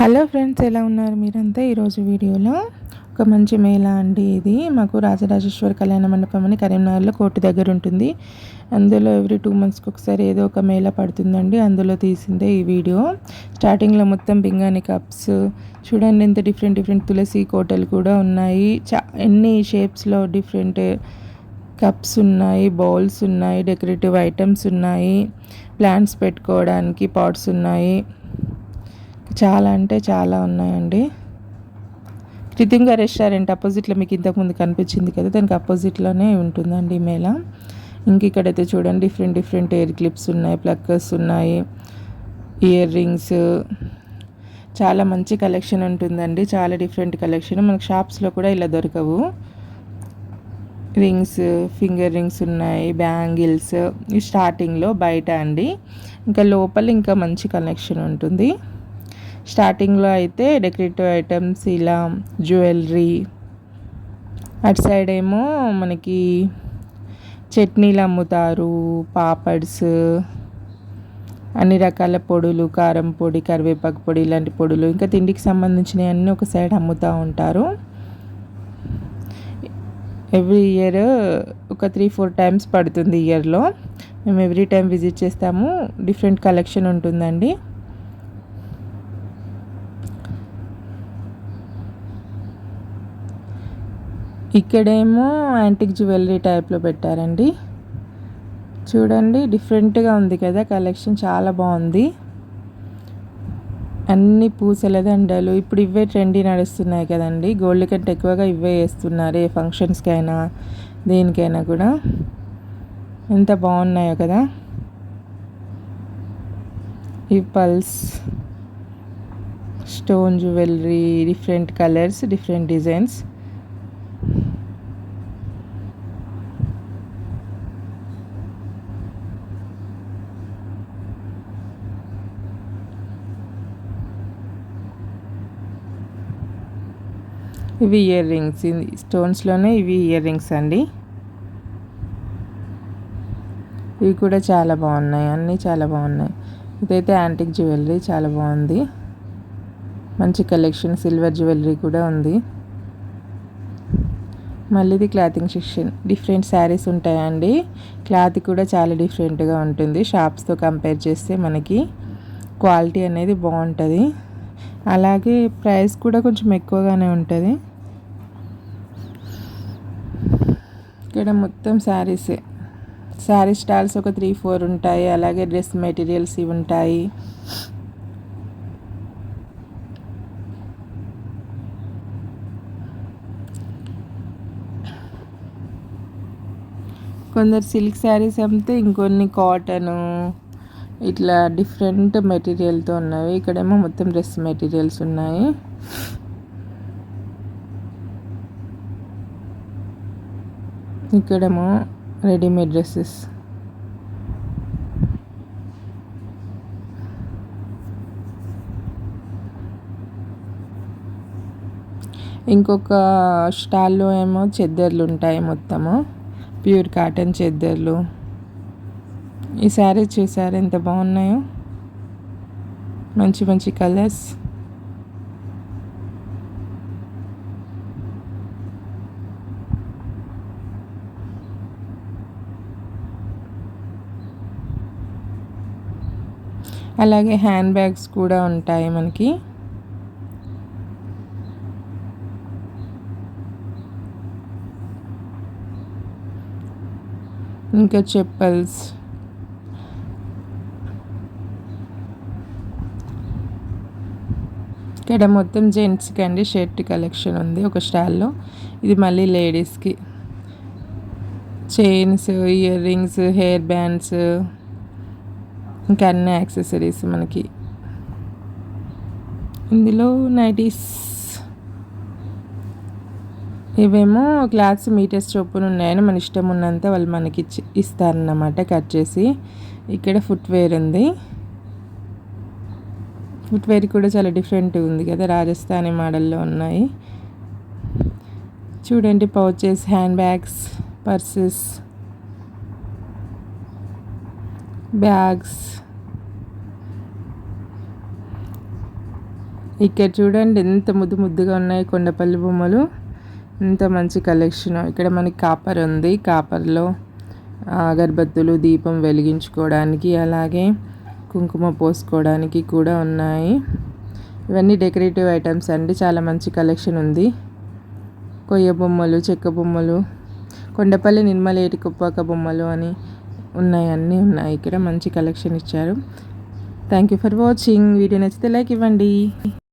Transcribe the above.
Hello friends ఎలా ఉన్నారు మీరంతా? ఈరోజు వీడియోలో ఒక మంచి మేళ అండి ఇది. మాకు రాజరాజేశ్వర కళ్యాణ మండపం అని కరీంనగర్లో కోర్టు దగ్గర ఉంటుంది. అందులో ఎవ్రీ టూ మంత్స్కి ఒకసారి ఏదో ఒక మేళ పడుతుందండి. అందులో తీసిందే ఈ వీడియో. స్టార్టింగ్లో మొత్తం బింగాని కప్స్ చూడండి ఎంత డిఫరెంట్ డిఫరెంట్ తులసి కోటలు కూడా ఉన్నాయి. చా ఎన్ని షేప్స్లో డిఫరెంట్ కప్స్ ఉన్నాయి బౌల్స్ ఉన్నాయి డెకరేటివ్ ఐటమ్స్ ఉన్నాయి ప్లాంట్స్ పెట్టుకోవడానికి పాట్స్ ఉన్నాయి. చాలా అంటే చాలా ఉన్నాయండి. కృతింగ రెస్టారెంట్ అపోజిట్లో మీకు ఇంతకుముందు కనిపించింది కదా దానికి అపోజిట్లోనే ఉంటుందండి మేళ. ఇంక ఇక్కడైతే చూడండి డిఫరెంట్ డిఫరెంట్ ఎయిర్ క్లిప్స్ ఉన్నాయి ప్లక్కర్స్ ఉన్నాయి ఇయర్ రింగ్స్. చాలా మంచి కలెక్షన్ ఉంటుందండి చాలా డిఫరెంట్ కలెక్షన్. మనకు షాప్స్లో కూడా ఇలా దొరకవు. రింగ్స్ ఫింగర్ రింగ్స్ ఉన్నాయి బ్యాంగిల్స్. స్టార్టింగ్లో బయట అండి. ఇంకా లోపల ఇంకా మంచి కలెక్షన్ ఉంటుంది. స్టార్టింగ్లో అయితే డెకరేటివ్ ఐటమ్స్ ఇలా జ్యువెలరీ. అటు సైడ్ ఏమో మనకి చట్నీలు అమ్ముతారు పాపడ్స్ అన్ని రకాల పొడులు కారం పొడి కరివేపాకు పొడి ఇలాంటి పొడులు. ఇంకా తిండికి సంబంధించినవి అన్నీ ఒక సైడ్ అమ్ముతూ ఉంటారు. ఎవ్రీ ఇయర్ ఒక త్రీ ఫోర్ టైమ్స్ పడుతుంది ఇయర్లో. మేము ఎవ్రీ టైం విజిట్ చేస్తాము. డిఫరెంట్ కలెక్షన్ ఉంటుందండి. ఇక్కడేమో యాంటిక్ జ్యువెలరీ టైప్లో పెట్టారండి. చూడండి డిఫరెంట్గా ఉంది కదా కలెక్షన్ చాలా బాగుంది. అన్ని పూసల దండలు ఇప్పుడు ఇవే ట్రెండీ నడుస్తున్నాయి కదండి. గోల్డ్ కంటే ఎక్కువగా ఇవే వేస్తున్నారు ఏ ఫంక్షన్స్కైనా దేనికైనా కూడా. ఎంత బాగున్నాయో కదా. ఈ pearls stone jewellery different colours different designs. ఇవి ఇయర్ రింగ్స్. స్టోన్స్లోనే ఇవి ఇయర్ రింగ్స్ అండి. ఇవి కూడా చాలా బాగున్నాయి. అన్నీ చాలా బాగున్నాయి. ఇదైతే యాంటిక్ జ్యువెలరీ చాలా బాగుంది. మంచి కలెక్షన్ సిల్వర్ జ్యువెలరీ కూడా ఉంది. మళ్ళీ ఇది క్లాతింగ్ సెక్షన్. డిఫరెంట్ శారీస్ ఉంటాయండి. క్లాత్ కూడా చాలా డిఫరెంట్గా ఉంటుంది. షాప్స్తో కంపేర్ చేస్తే మనకి క్వాలిటీ అనేది బాగుంటుంది. అలాగే ప్రైస్ కూడా కొంచెం ఎక్కువగానే ఉంటుంది. ఇక్కడ మొత్తం శారీసే శారీ స్టాల్స్ ఒక త్రీ ఫోర్ ఉంటాయి. అలాగే డ్రెస్ మెటీరియల్స్ ఇవి ఉంటాయి. కొందరు సిల్క్ శారీస్ అమ్మితే ఇంకొన్ని కాటను ఇట్లా డిఫరెంట్ మెటీరియల్తో ఉన్నవి. ఇక్కడేమో మొత్తం డ్రెస్ మెటీరియల్స్ ఉన్నాయి. ఇక్కడేమో రెడీమేడ్ డ్రెస్సెస్. ఇంకొక స్టాల్లో ఏమో చెద్దర్లు ఉంటాయి మొత్తము. ప్యూర్ కాటన్ చెద్దర్లు. ఈ శారీ చూసారు ఎంత బాగున్నాయో? మంచి మంచి కలర్స్. అలాగే హ్యాండ్ బ్యాగ్స్ కూడా ఉంటాయి మనకి. ఇంకా చెప్పల్స్. ఇక్కడ మొత్తం జెంట్స్కి అండి షర్ట్ కలెక్షన్ ఉంది ఒక స్టాల్లో. ఇది మళ్ళీ లేడీస్కి. Chains earrings hair bands. ఇంకా అన్ని యాక్సెసరీస్ మనకి. ఇందులో నైటీస్. ఇవేమో క్లాత్స్ మీటర్స్ చొప్పున ఉన్నాయని మన ఇష్టం ఉన్నంత వాళ్ళు మనకి ఇస్తారన్నమాట కట్ చేసి. ఇక్కడ ఫుట్వేర్ ఉంది. ఫుట్వేర్ కూడా చాలా డిఫరెంట్ ఉంది కదా రాజస్థానీ మోడల్లో ఉన్నాయి. చూడండి pouches hand bags purses bags. ఇక్కడ చూడండి ఎంత ముద్దు ముద్దుగా ఉన్నాయి కొండపల్లి బొమ్మలు. ఎంత మంచి కలెక్షన్ ఇక్కడ మనకి కాపర్ ఉంది. కాపర్లో అగరబత్తులు దీపం వెలిగించుకోవడానికి అలాగే కుంకుమ పోసుకోవడానికి కూడా ఉన్నాయి. ఇవన్నీ డెకరేటివ్ ఐటమ్స్ అండి. చాలా మంచి కలెక్షన్ ఉంది. కొయ్య బొమ్మలు చెక్క బొమ్మలు కొండపల్లి నిర్మలేటి కుప్పాక బొమ్మలు అని ఉన్నాయి అన్నీ ఉన్నాయి. ఇక్కడ మంచి కలెక్షన్ ఇచ్చారు. Thank you for watching video నచ్చితే లైక్ ఇవ్వండి.